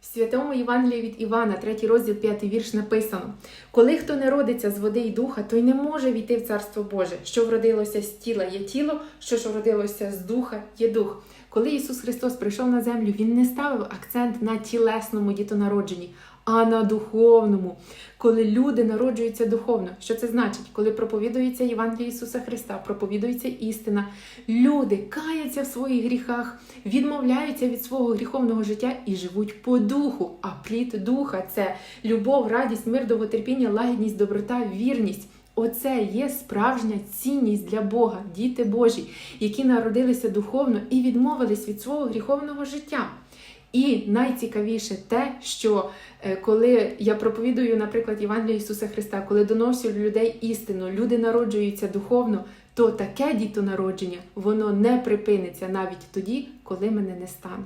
В святому Євангелії від Івана, 3 розділ, 5 вірш написано: Коли хто не родиться з води й духа, той не може війти в Царство Боже. Що вродилося з тіла є тіло, що ж вродилося з духа є дух. Коли Ісус Христос прийшов на землю, Він не ставив акцент на тілесному дітонародженні, а на духовному. Коли люди народжуються духовно, що це значить? Коли проповідується Євангеліє Ісуса Христа, проповідується істина, люди каяться в своїх гріхах, відмовляються від свого гріховного життя і живуть по духу. А плід духа це любов, радість, мир, довготерпіння, лагідність, доброта, вірність. Оце є справжня цінність для Бога, діти Божі, які народилися духовно і відмовились від свого гріховного життя. І найцікавіше те, що е, коли я проповідую, наприклад, Євангелія Ісуса Христа, коли доношу людей істину, люди народжуються духовно, то таке дітонародження воно не припиниться навіть тоді, коли мене не стане.